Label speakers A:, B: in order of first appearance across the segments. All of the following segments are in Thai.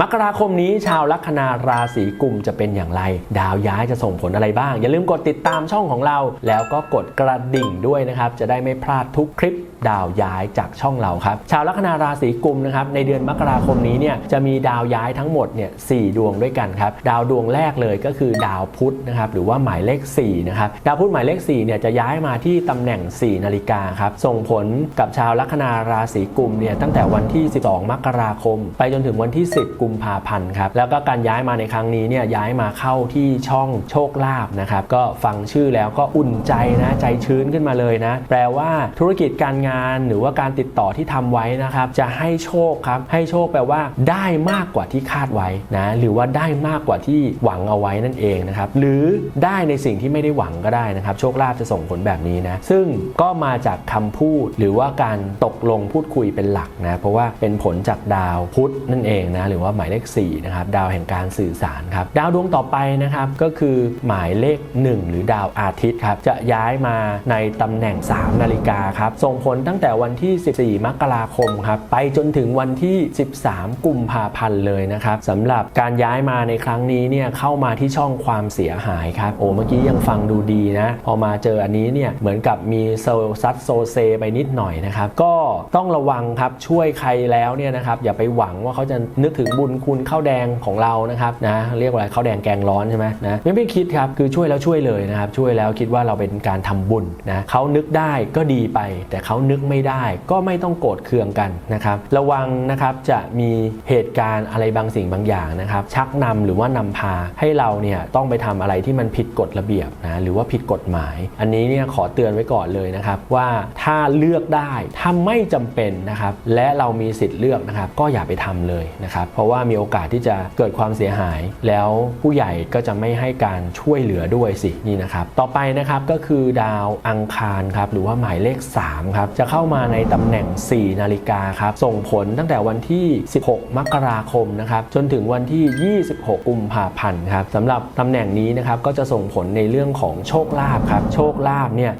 A: มกราคมนี้ชาวลัคนาราศีกุมจะเป็นอย่างไร ดาวย้ายจะส่งผลอะไรบ้าง อย่าลืมกดติดตามช่องของเรา แล้วก็กดกระดิ่งด้วยนะครับ จะได้ไม่พลาดทุกคลิป ดาวย้ายจากช่องเราครับ ชาวลัคนาราศีกุมนะครับในเดือนมกราคมนี้เนี่ยจะมีดาวย้ายทั้งหมดเนี่ยสดวงด้วยกันครับ ดาวดวงแรกเลยก็คือดาวพุธนะครับหรือว่าหมายเลข4นะครับดาวพุธหมายเลข4เนี่ยจะย้ายมาที่ตำแหน่ง 4 นาฬิกาครับส่งผลกับชาวลัคนาราศีกุมเนี่ยตั้งแต่วันที่ 12 มกราคม ไปจนถึงวันที่ 10 กุมภาพันธ์ครับแล้วก็การย้ายมาในครั้งนี้เนี่ยย้ายมาเข้าที่ช่องโชคลาภนะครับก็ฟังชื่อแล้วก็อุ่นใจนะใจชื้นขึ้นมาเลยนะแปลว่าธุรกิจการงานหรือว่าการติดต่อที่ทำไว้นะครับ จะให้โชคครับ ให้โชคแปลว่าได้มากกว่าที่คาดไว้นะหรือว่าได้มากกว่าที่หวังเอาไว้นั่นเองนะครับ หรือได้ในสิ่งที่ไม่ได้หวังก็ได้นะครับ โชคลาภจะส่งผลแบบนี้นะ ซึ่งก็มาจากคำพูดหรือว่าการตกลงพูดคุยเป็นหลักนะ เพราะว่าเป็นผลจากดาวพุธนั่นเองนะ หรือว่าหมายเลข4นะครับ ดาวแห่งการสื่อสารครับ ดาวดวงต่อไปนะครับ ก็คือหมายเลข 1 หรือดาวอาทิตย์ครับ จะย้ายมาในตำแหน่ง 3 นาฬิกาครับ ส่งผลตั้งแต่วันที่ 14 มกราคมครับไปจนถึงวันที่ 13 กุมภาพันธ์เลยนะครับสำหรับการย้ายมาในครั้งนี้เนี่ยเข้ามาที่ช่องความเสียหายครับโอ้เมื่อกี้ยังฟังดูดีนะ พอมาเจออันนี้เนี่ยเหมือนกับมีโซซัดโซเซไปนิดหน่อยนะครับก็ต้องระวังครับช่วยใครแล้วเนี่ยนะครับอย่าไปหวังว่าเขาจะนึกถึงบุญคุณข้าวแดงของเรานะครับนะเรียกว่าอะไรข้าวแดงแกงร้อนใช่ไหมนะไม่ไม่คิดครับคือช่วยแล้วช่วยเลยนะครับช่วยแล้วคิดว่าเราเป็นการทำบุญนะเขานึกได้ก็ดีไป แต่เขานึึกไม่ได้ ก็ไม่ต้องโกรธเคืองกันนะครับ ระวังนะครับจะมีเหตุการณ์อะไรบางสิ่งบางอย่างนะครับ ชักนำหรือว่านำพาให้เราเนี่ยต้องไปทำอะไรที่มันผิดกฎระเบียบนะหรือว่าผิดกฎหมาย อันนี้เนี่ยขอเตือนไว้ก่อนเลยนะครับ ว่าถ้าเลือกได้ถ้าไม่จำเป็นนะครับ และเรามีสิทธิ์เลือกนะครับ ก็อย่าไปทำเลยนะครับ เพราะว่ามีโอกาสที่จะเกิดความเสียหาย แล้วผู้ใหญ่ก็จะไม่ให้การช่วยเหลือด้วยสินี่นะครับ ต่อไปนะครับก็คือดาวอังคารครับหรือว่าหมายเลข3ครับจะเข้ามาในตำแหน่ง 4 นาฬิกาครับ ส่งผลตั้งแต่วันที่ 16 มกราคมนะครับจนถึงวันที่ 26 กุมภาพันธ์ครับสำหรับตำแหน่งนี้นะครับก็จะส่งผลในเรื่องของโชคลาภครับโชคลาภเนี่ย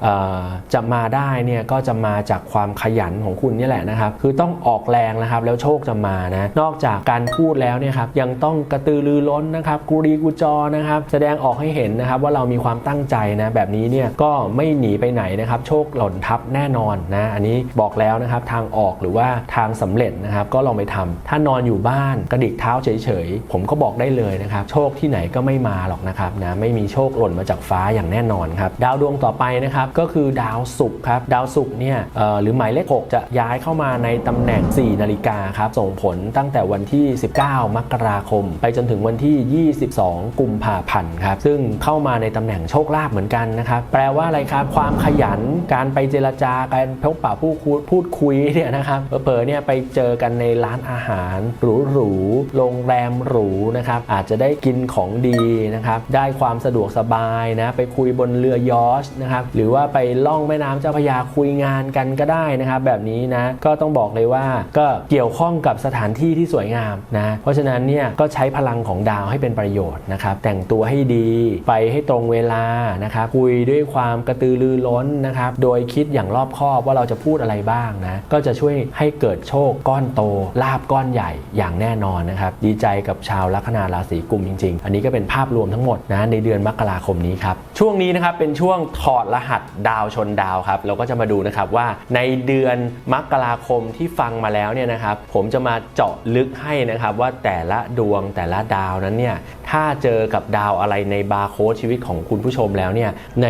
A: จะมาได้เนี่ยก็จะมาจากความขยันของคุณนี่แหละนะครับคือต้องออกแรงนะครับแล้วโชคจะมานะนอกจากการพูดแล้วเนี่ยครับยังต้องกระตือรือร้นนะครับกุรีกุจอนะครับแสดงออกให้เห็นนะครับว่าเรามีความตั้งใจนะแบบนี้เนี่ยก็ไม่หนีไปไหนนะครับโชคหล่นทับแน่นอนนะอันนี้บอกแล้วนะครับทางออกหรือว่าทางสำเร็จนะครับก็ลองไปทำถ้านอนอยู่บ้านกระดิกเท้าเฉยๆ ผมก็บอกได้เลยนะครับโชคที่ไหนก็ไม่มาหรอกนะครับนะไม่มีโชคหล่นมาจากฟ้าอย่างแน่นอนครับดาวดวงต่อไปนะครับก็คือดาวศุกร์ครับดาวศุกร์เนี่ยหรือหมายเลข 6 จะย้ายเข้ามาในตำแหน่ง 4 นาฬิกาครับส่งผลตั้งแต่วันที่ 19 มกราคม ไปจนถึงวันที่ 22 กุมภาพันธ์ครับซึ่งเข้ามาในตำแหน่งโชคลาภเหมือนกันนะครับแปลว่าอะไรครับความขยันการไปเจรจาการพบปะผู้พูดคุยเนี่ยนะครับเผลอเนี่ยไปเจอกันในร้านอาหารหรูๆโรงแรมหรูนะครับอาจจะได้กินของดีนะครับได้ความสะดวกสบายนะไปคุยบนเรือยอชนะครับหรือว่าไปล่องแม่น้ำเจ้าพระยาคุยงานกันก็ได้นะครับ แบบนี้นะก็ต้องบอกเลยว่าก็เกี่ยวข้องกับสถานที่ที่สวยงามนะเพราะฉะนั้นเนี่ยก็ใช้พลังของดาวให้เป็นประโยชน์นะครับแต่งตัวให้ดีไปให้ตรงเวลานะครับคุยด้วยความกระตือรือร้นนะครับโดยคิดอย่างรอบคอบว่าเราจะพูดอะไรบ้างนะ ก็จะช่วยให้เกิดโชคก้อนโตลาบก้อนใหญ่อย่างแน่นอนนะครับ ดีใจกับชาวลัคนาราศีกุมจริง ๆ อันนี้ก็เป็นภาพรวมทั้งหมดนะในเดือนมกราคมนี้ครับ ช่วงนี้นะครับเป็นช่วงถอดรหัสดาวชนดาวครับ เราก็จะมาดูนะครับว่าในเดือนมกราคมที่ฟังมาแล้วเนี่ยนะครับ ผมจะมาเจาะลึกให้นะครับว่าแต่ละดวงแต่ละดาวนั้นเนี่ยถ้าเจอกับดาวอะไรในบาร์โค้ดชีวิตของคุณผู้ชมแล้วเนี่ยใน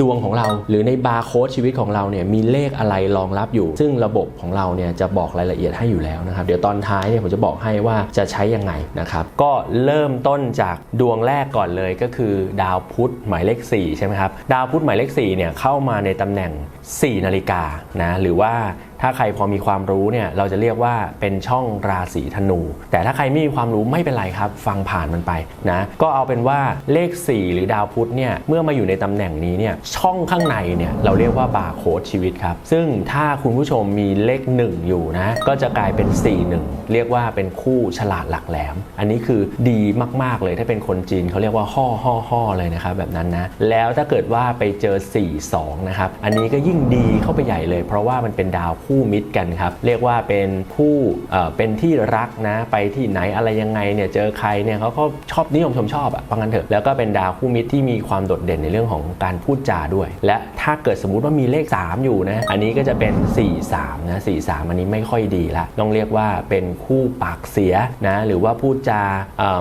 A: ดวงของเราหรือในบาร์โค้ดชีวิตของเราเนี่ยมีเลขอะไรรองรับอยู่ ซึ่งระบบของเราเนี่ยจะบอกรายละเอียดให้อยู่แล้วนะครับ เดี๋ยวตอนท้ายเนี่ยผมจะบอกให้ว่าจะใช้ยังไงนะครับ ก็เริ่มต้นจากดวงแรกก่อนเลยก็คือดาวพุธหมายเลข4ใช่ไหมครับ ดาวพุธหมายเลข4เนี่ยเข้ามาในตำแหน่ง 4 นาฬิกานะหรือว่า ถ้าใครพอมีความรู้เนี่ยเราจะเรียกว่าเป็นช่องราศีธนู แต่ถ้าใครไม่มีความรู้ไม่เป็นไรครับ ฟังผ่านมันไปนะก็เอาเป็นว่าเลข 4 หรือดาวพุธเนี่ยเมื่อมาอยู่ในตำแหน่งนี้เนี่ยช่องข้างในเนี่ยเราเรียกว่าบาร์โค้ดชีวิตครับซึ่งถ้าคุณผู้ชมมีเลข 1 อยู่นะก็จะกลายเป็น 4 1 เรียกว่าเป็นคู่ฉลาดหลักแหลม อันนี้คือดีมากๆเลยถ้าเป็นคนจีนเขาเรียกว่าห่อห่อห่อเลยนะครับแบบนั้นนะแล้วถ้าเกิดว่าไปเจอ 4 2นะครับอันนี้ก็ยิ่งดีเข้าไปใหญ่เลย เพราะว่ามันเป็นดาวคู่มิตรกันครับ เรียกว่าเป็นคู่เป็นที่รักนะ ไปที่ไหนอะไรยังไงเนี่ยเจอใครเนี่ยเขาก็ชอบนิยมชมชอบอะว่างั้นเถอะแล้วก็เป็นดาวคู่มิตรที่มีความโดดเด่นในเรื่องของการพูดจาด้วย และถ้าเกิดสมมุติว่ามีเลข 3 อยู่นะอันนี้ก็จะเป็น 4 3นะ4 3 อันนี้ไม่ค่อยดีละต้องเรียกว่าเป็นคู่ปากเสียนะหรือว่าพูดจา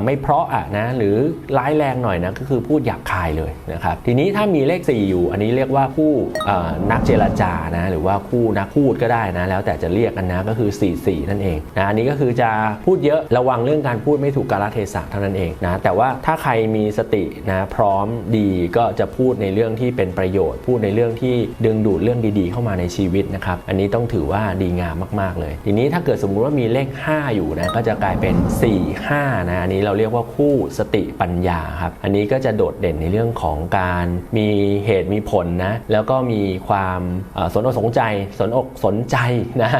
A: ไม่เพราะอะนะหรือร้ายแรงหน่อยนะก็คือพูดหยาบคายเลยนะครับทีนี้ถ้ามีเลข 4 อยู่ อันนี้เรียกว่าคู่นักเจรจานะหรือว่าคู่นักพูดก็ได้ได้นะแล้วแต่จะเรียกกันนะก็คือ 4 4 นั่นเองนะอันนี้ก็คือจะพูดเยอะระวังเรื่องการพูดไม่ถูกกาลเทศะเท่านั้นเองนะแต่ว่าถ้าใครมีสตินะพร้อมดีก็จะพูดในเรื่องที่เป็นประโยชน์ พูดในเรื่องที่ดึงดูดเรื่องดีๆ เข้ามาในชีวิตนะครับอันนี้ต้องถือว่าดีงามมากๆเลย ทีนี้ถ้าเกิดสมมุติว่ามีเลข 5 อยู่นะก็จะกลายเป็น 4 5นะอันนี้เราเรียกว่าคู่สติปัญญาครับอันนี้ก็จะโดดเด่นในเรื่องของการมีเหตุมีผลนะแล้วก็มีความสนอกสนใจสนอกสนใจนะ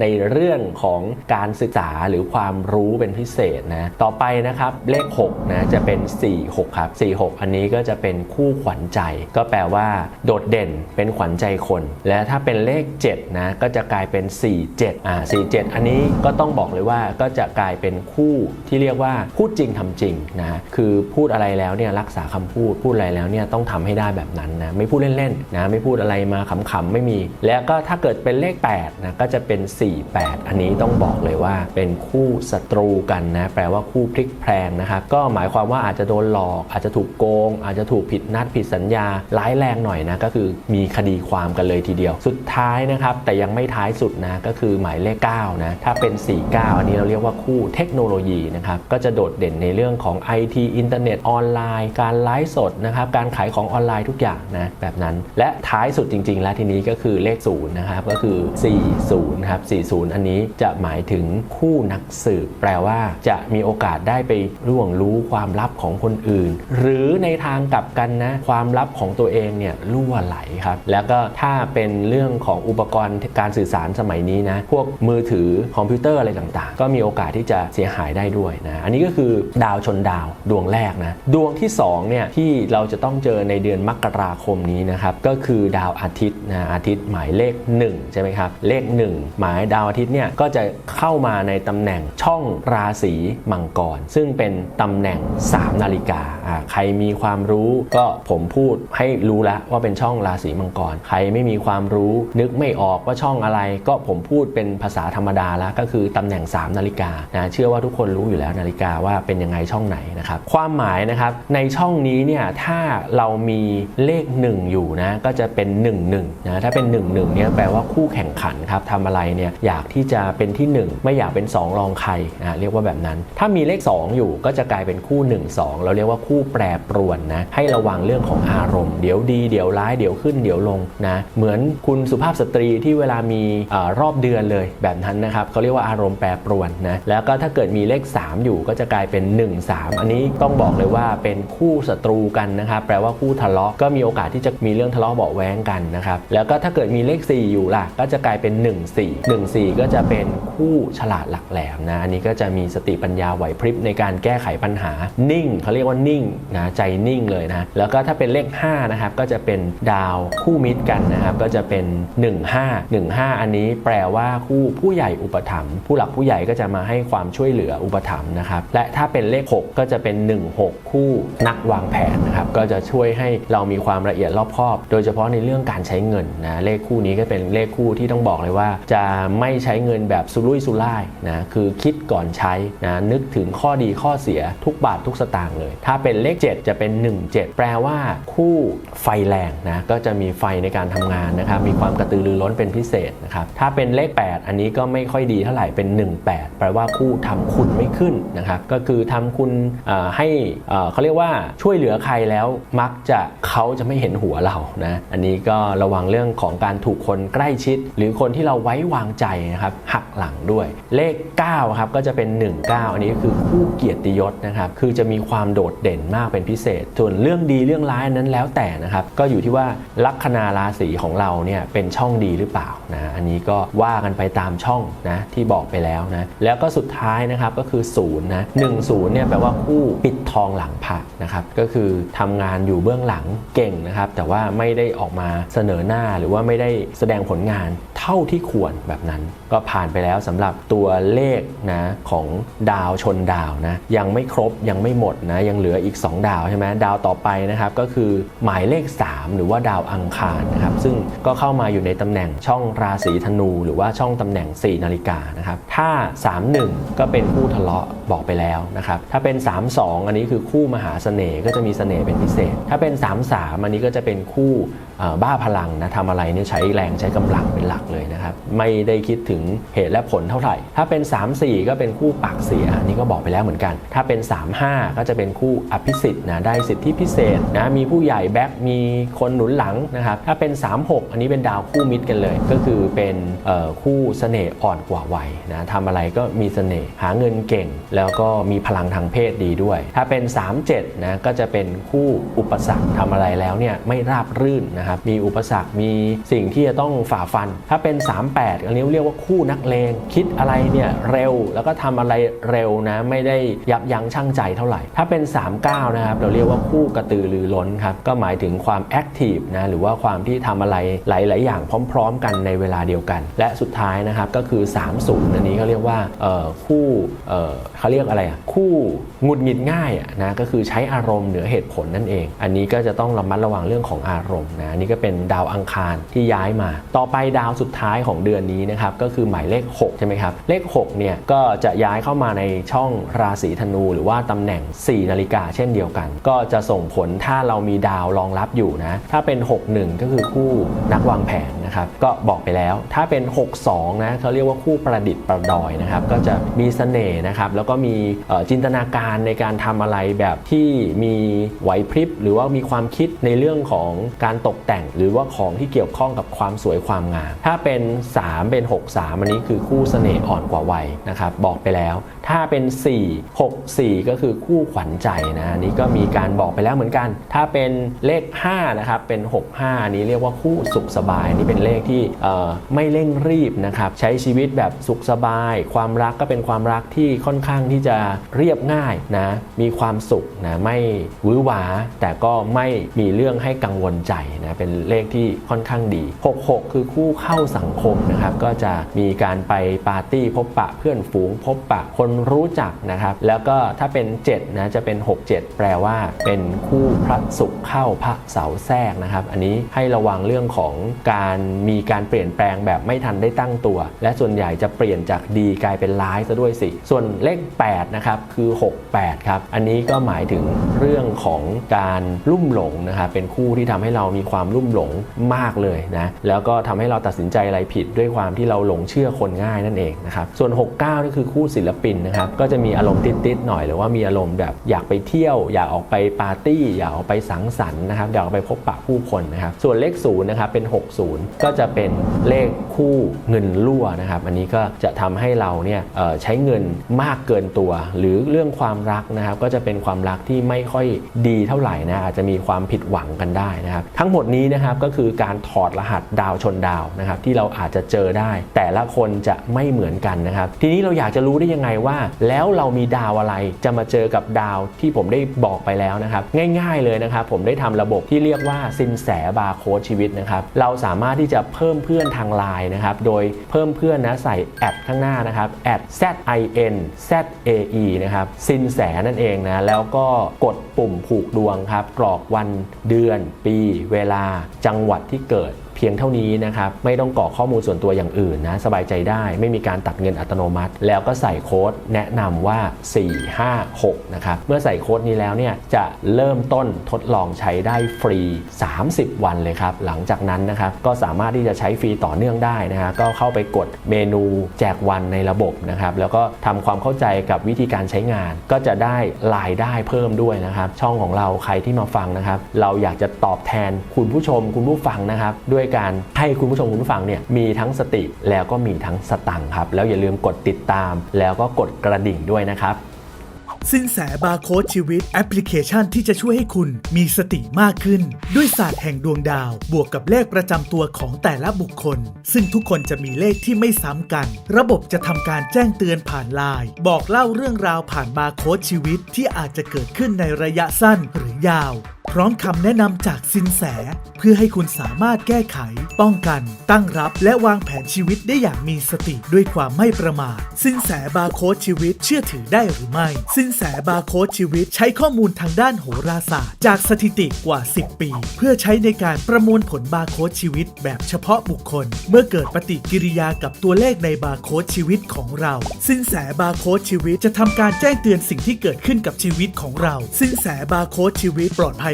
A: ในเรื่องของการศึกษาหรือความรู้เป็นพิเศษนะต่อไปนะครับเลข6นะจะเป็น 4 6 ครับ 4 6 อันนี้ก็จะเป็นคู่ขวัญใจ ก็แปลว่า โดดเด่นเป็นขวัญใจคน และถ้าเป็นเลข7นะก็จะกลายเป็น 4 7อ่า4 7 อันนี้ก็ต้องบอกเลยว่าก็จะกลายเป็นคู่ที่เรียกว่าพูดจริงทำจริงนะคือพูดอะไรแล้วเนี่ยรักษาคำพูดพูดอะไรแล้วเนี่ยต้องทำให้ได้แบบนั้นนะไม่พูดเล่นๆนะไม่พูดอะไรมาขำๆไม่มี แล้วก็ถ้าเกิดเป็นเลข 8นะก็จะเป็น 4 8 อันนี้ต้องบอกเลยว่าเป็นคู่ศัตรูกันนะแปลว่าคู่พลิกแพลงนะครับก็หมายความว่าอาจจะโดนหลอก อาจจะถูกโกง อาจจะถูกผิดนัดผิดสัญญาร้ายแรงหน่อยนะก็คือมีคดีความกันเลยทีเดียว สุดท้ายนะครับแต่ยังไม่ท้ายสุดนะก็คือหมายเลข9นะถ้าเป็น 49 อันนี้เราเรียกว่าคู่เทคโนโลยีนะครับก็จะโดดเด่นในเรื่องของ IT อินเทอร์เน็ตออนไลน์ การไลฟ์สดนะครับการขายของออนไลน์ทุกอย่างนะแบบนั้น และท้ายสุดจริง ๆ แล้วทีนี้ก็คือเลข0นะครับก็คือ40 ครับ 40 อันนี้จะหมายถึงคู่นักสืบ แปลว่าจะมีโอกาสได้ไปร่วงรู้ความลับของคนอื่น หรือในทางกลับกันนะ ความลับของตัวเองเนี่ยรั่วไหลครับ แล้วก็ถ้าเป็นเรื่องของอุปกรณ์การสื่อสารสมัยนี้นะ พวกมือถือคอมพิวเตอร์อะไรต่างๆ ก็มีโอกาสที่จะเสียหายได้ด้วยนะ อันนี้ก็คือดาวชนดาวดวงแรกนะ ดวงที่2เนี่ยที่เราจะต้องเจอในเดือนมกราคมนี้นะครับ ก็คือดาวอาทิตย์นะ อาทิตย์หมายเลข 1 ใช่ไหมครับเลข 1 หมายดาวอาทิตย์เนี่ยก็จะเข้ามาในตำแหน่งช่องราศีมังกร ซึ่งเป็นตำแหน่ง 3 นาฬิกาใครมีความรู้ก็ผมพูดให้รู้แล้วว่าเป็นช่องราศีมังกร ใครไม่มีความรู้ นึกไม่ออกว่าช่องอะไร ก็ผมพูดเป็นภาษาธรรมดาแล้วก็คือตำแหน่ง 3 นาฬิกานะเชื่อว่าทุกคนรู้อยู่แล้วนาฬิกาว่าเป็นยังไงช่องไหนนะครับความหมายนะครับในช่องนี้เนี่ยถ้าเรามีเลข 1 อยู่นะก็จะเป็น 1 1นะถ้าเป็น 1 1เนี่ยแปลว่าคู่แข่งขันครับทำอะไรเนี่ยอยากที่จะเป็นที่ 1 ไม่อยากเป็น 2 รองใครนะเรียกว่าแบบนั้น ถ้ามีเลข 2 อยู่ก็จะกลายเป็นคู่ 1 2 เราเรียกว่าคู่แปรปรวนนะให้ระวังเรื่องของอารมณ์เดี๋ยวดีเดี๋ยวร้ายเดี๋ยวขึ้นเดี๋ยวลงนะเหมือนคุณสุภาพสตรีที่เวลามีอรอบเดือนเลยแบบนั้นนะครับเขาเรียกว่าอารมณ์แปรปรวนนะแล้วก็ถ้าเกิดมีเลข 3 อยู่ก็จะกลายเป็น 1 3 อันนี้ต้องบอกเลยว่าเป็นคู่ศัตรูกันนะครับแปลว่าคู่ทะเลาะก็มีโอกาสที่จะมีเรื่องทะเลาะเบาแว้งกันนะครับแล้วก็ถ้าเกิดมีเลข 4 อยู่ล่ะก็จะกลายเป็น 1 4 1 4 ก็จะเป็นคู่ฉลาดหลักแหลมนะ อันนี้ก็จะมีสติปัญญาไหวพริบในการแก้ไขปัญหา นิ่งเขาเรียกว่านิ่งนะใจนิ่งเลยนะ แล้วก็ถ้าเป็นเลข5นะครับก็จะเป็นดาวคู่มิตรกันนะครับก็จะเป็น 15 15 อันนี้แปลว่าคู่ผู้ใหญ่อุปถัมภ์ผู้หลักผู้ใหญ่ก็จะมาให้ความช่วยเหลืออุปถัมภ์นะครับและถ้าเป็นเลข 6 ก็จะเป็น 16 คู่นักวางแผนนะครับก็จะช่วยให้เรามีความละเอียดรอบคอบ โดยเฉพาะในเรื่องการใช้เงินนะเลขคู่นี้ก็เป็นเลขคู่ที่ต้องบอกเลยว่า จะไม่ใช้เงินแบบสุรุ่ยสุร่ายนะคือคิดก่อนใช้นะนึกถึงข้อดีข้อเสียทุกบาททุกสตางค์เลย ถ้าเป็นเลข 7 จะเป็น 17 แปลว่าคู่ไฟแรงนะก็จะมีไฟในการทำงานนะครับมีความกระตือรือร้นเป็นพิเศษนะครับถ้าเป็นเลข 8 อันนี้ก็ไม่ค่อยดีเท่าไหร่เป็น 18 แปลว่าคู่ทำคุณไม่ขึ้นนะครับก็คือทำคุณอ่อให้เอ่อเขาเรียกว่าช่วยเหลือใครแล้วมักจะเขาจะไม่เห็นหัวเรานะอันนี้ก็ระวังเรื่องของการถูกคนใกล้ชิดหรืรือคนที่เราไว้วางใจนะครับหักหลังด้วย เลข9ครับก็จะเป็น 19 อันนี้ก็คือคู่เกียรติยศนะครับคือจะมีความโดดเด่นมากเป็นพิเศษ ส่วนเรื่องดีเรื่องร้ายนั้นแล้วแต่นะครับก็อยู่ที่ว่าลัคนาราศีของเราเนี่ยเป็นช่องดีหรือเปล่านะอันนี้ก็ว่ากันไปตามช่องนะที่บอกไปแล้วนะแล้วก็สุดท้ายนะครับก็คือ0นะ10เนี่ยแปลว่าคู่ปิดทองหลังพระนะครับก็คือทำงานอยู่เบื้องหลังเก่งนะครับแต่ว่าไม่ได้ออกมาเสนอหน้าหรือว่าไม่ได้แสดงผลงานเท่าที่ควรแบบนั้น ก็ผ่านไปแล้วสำหรับตัวเลขนะของดาวชนดาวนะยังไม่ครบยังไม่หมดนะยังเหลืออีก 2 ดาวใช่ไหมดาวต่อไปนะครับก็คือหมายเลข 3 หรือว่าดาวอังคารนะครับซึ่งก็เข้ามาอยู่ในตำแหน่งช่องราศีธนู หรือว่าช่องตำแหน่ง 4 นาฬิกานะครับถ้า 31 ก็เป็นคู่ทะเลาะบอกไปแล้วนะครับถ้าเป็น 32 อันนี้คือคู่มหาเสน่ห์ก็จะมีเสน่ห์เป็นพิเศษ ถ้าเป็น 33 อันนี้ก็จะเป็นคู่บ้าพลังนะทำอะไรเนี่ยใช้แรงใช้กำลังเป็นหลักเลยนะครับไม่ได้คิดถึงเหตุและผลเท่าไหร่ ถ้าเป็น 3-4 ก็เป็นคู่ปากเสียอันนี้ก็บอกไปแล้วเหมือนกัน ถ้าเป็น 3-5 ก็จะเป็นคู่อภิสิทธิ์นะได้สิทธิพิเศษนะมีผู้ใหญ่แบ็คมีคนหนุนหลังนะครับถ้าเป็น 3-6 อันนี้เป็นดาวคู่มิตรกันเลย ก็คือเป็นคู่เสน่ห์อ่อนกว่าวัยนะทำอะไรก็มีเสน่ห์หาเงินเก่ง แล้วก็มีพลังทางเพศดีด้วย ถ้าเป็น 3-7 นะก็จะเป็นคู่อุปสรรคทำอะไรแล้วเนี่ยไม่ราบรื่นนะครับมีอุปสรรคมีสิ่งที่จะต้องฝ่าฟันถ้าาเป็น 38 อันนี้เรียกว่าคู่นักเลง คิดอะไรเนี่ยเร็วแล้วก็ทำอะไรเร็วนะ ไม่ได้ยับยั้งชั่งใจเท่าไหร่ ถ้าเป็น 39 นะครับ เราเรียกว่าคู่กระตือรือร้นครับ ก็หมายถึงความแอคทีฟนะหรือว่าความที่ทำอะไรหลาย ๆ อย่างพร้อม ๆ กันในเวลาเดียวกัน และสุดท้ายนะครับก็คือ 30 อันนี้เขาเรียกว่าคู่เขาเรียกอะไรอะคู่หงุดหงิดง่ายอะนะก็คือใช้อารมณ์เหนือเหตุผลนั่นเอง อันนี้ก็จะต้องระมัดระวังเรื่องของอารมณ์นะนนี่ก็เป็นดาวอังคารที่ย้ายมา ต่อไปดาวสุดุดท้ายของเดือนนี้นะครับก็คือหมายเลข6ใช่ไหมครับเลข6เนี่ยก็จะย้ายเข้ามาในช่องราศีธนู หรือว่าตำแหน่ง 4 นาฬิกาเช่นเดียวกัน ก็จะส่งผลถ้าเรามีดาวรองรับอยู่นะถ้าเป็น 61 ก็คือคู่นักวางแผนนะครับก็บอกไปแล้วถ้าเป็น 62 นะเขาเรียกว่าคู่ประดิษฐ์ประดอยนะครับก็จะมีเสน่ห์นะครับแล้วก็มีจินตนาการในการทำอะไรแบบที่มีไหวพริบหรือว่ามีความคิดในเรื่องของการตกแต่ง หรือว่าของที่เกี่ยวข้องกับความสวยความงามถ้าาเป็น 3 เป็น 6 3 อันนี้คือคู่เสน่ห์อ่อนกว่าวัยนะครับบอกไปแล้ว ถ้าเป็น 4 6 4 ก็คือคู่ขวัญใจนะอันนี้ก็มีการบอกไปแล้วเหมือนกัน ถ้าเป็นเลข5นะครับเป็น 6 5 อันนี้เรียกว่าคู่สุขสบายนี่เป็นเลขที่ไม่เร่งรีบนะครับใช้ชีวิตแบบสุขสบาย ความรักก็เป็นความรักที่ค่อนข้างที่จะเรียบง่ายนะมีความสุขนะไม่วือหวา แต่ก็ไม่มีเรื่องให้กังวลใจนะเป็นเลขที่ค่อนข้างดี 66 คือคู่เข้าาสังคมนะครับก็จะมีการไปปาร์ตี้พบปะเพื่อนฝูง พบปะคนรู้จักนะครับแล้วก็ถ้าเป็น7นะจะเป็น 67 แปลว่า เป็นคู่พระศุกร์เข้าพระเสาแทรกนะครับอันนี้ให้ระวังเรื่องของการมีการเปลี่ยนแปลงแบบไม่ทันได้ตั้งตัว และส่วนใหญ่จะเปลี่ยนจากดีกลายเป็นร้ายซะด้วยสิ ส่วนเลข8นะครับคือ 68ครับอันนี้ก็หมายถึงเรื่องของการลุ่มหลงนะครับเป็นคู่ที่ทำให้เรามีความลุ่มหลงมากเลยนะแล้วก็ทำให้เราตัดสินใจอะไรผิดด้วยความที่เราหลงเชื่อคนง่ายนั่นเองนะครับส่วน 69 นี่คือคู่ศิลปินนะครับก็จะมีอารมณ์ติดๆหน่อยหรือว่ามีอารมณ์แบบอยากไปเที่ยว อยากออกไปปาร์ตี้ อยากออกไปสังสรรค์นะครับอยากออกไปพบปะผู้คนนะครับส่วนเลข0นะครับเป็น 60 ก็จะเป็นเลขคู่เงินรั่วนะครับอันนี้ก็จะทำให้เราเนี่ยใช้เงินมากเกินตัว หรือเรื่องความรักนะครับก็จะเป็นความรักที่ไม่ค่อยดีเท่าไหร่นะอาจจะมีความผิดหวังกันได้นะครับทั้งหมดนี้นะครับก็คือการถอดรหัสดาวชนดาวนะครับที่เราอาจจะเจอได้ แต่ละคนจะไม่เหมือนกันนะครับ ทีนี้เราอยากจะรู้ได้ยังไงว่า แล้วเรามีดาวอะไรจะมาเจอกับดาวที่ผมได้บอกไปแล้วนะครับ ง่ายๆเลยนะครับ ผมได้ทำระบบที่เรียกว่าสินแสบาร์โค้ดชีวิตนะครับ เราสามารถที่จะเพิ่มเพื่อนทางไลน์นะครับโดยเพิ่มเพื่อนนะใส่แอดข้างหน้านะครับแอด z i n z a e นะครับสินแสนั่นเองนะแล้วก็กดปุ่มผูกดวงครับกรอกวันเดือน ปี เวลาจังหวัดที่เกิด เพียงเท่านี้นะครับไม่ต้องกรอกข้อมูลส่วนตัวอย่างอื่นนะสบายใจได้ไม่มีการตัดเงินอัตโนมัติ แล้วก็ใส่โค้ดแนะนำว่า 456 นะครับ เมื่อใส่โค้ดนี้แล้วเนี่ยจะเริ่มต้นทดลองใช้ได้ฟรี 30 วันเลยครับ หลังจากนั้นนะครับก็สามารถที่จะใช้ฟรีต่อเนื่องได้นะฮะก็เข้าไปกดเมนูแจกวันในระบบนะครับแล้วก็ทำความเข้าใจกับวิธีการใช้งาน ก็จะได้รายได้เพิ่มด้วยนะครับช่องของเราใครที่มาฟังนะครับเราอยากจะตอบแทนคุณผู้ชมคุณผู้ฟังนะครับด้วยการให้คุณผู้ชมคุณผู้ฟังเนี่ยมีทั้งสติแล้วก็มีทั้งสตังค์ครับ แล้วอย่าลืมกดติดตาม แล้วก็กดกระดิ่งด้วยนะครับ
B: สินแสบาร์โค้ดชีวิตแอปพลิเคชันที่จะช่วยให้คุณมีสติมากขึ้น ด้วยศาสตร์แห่งดวงดาว บวกกับเลขประจำตัวของแต่ละบุคคล ซึ่งทุกคนจะมีเลขที่ไม่ซ้ำกัน ระบบจะทำการแจ้งเตือนผ่านไลน์บอกเล่าเรื่องราวผ่านบาร์โค้ดชีวิตที่อาจจะเกิดขึ้นในระยะสั้นหรือยาว พร้อมคำแนะนำจากสินแส เพื่อให้คุณสามารถแก้ไข ป้องกัน ตั้งรับ และวางแผนชีวิตได้อย่างมีสติด้วยความไม่ประมาท สินแสบาร์โค้ดชีวิตเชื่อถือได้หรือไม่ สินแสบาร์โค้ดชีวิตใช้ข้อมูลทางด้านโหราศาสตร์ จากสถิติกว่า 10 ปี เพื่อใช้ในการประมวลผลบาร์โค้ดชีวิต แบบเฉพาะบุคคล เมื่อเกิดปฏิกิริยากับตัวเลขในบาร์โค้ดชีวิตของเรา สินแสบาร์โค้ดชีวิตจะทำการแจ้งเตือนสิ่งที่เกิดขึ้นกับชีวิตของเรา สินแสบาร์โค้ดชีวิตปลอดภัย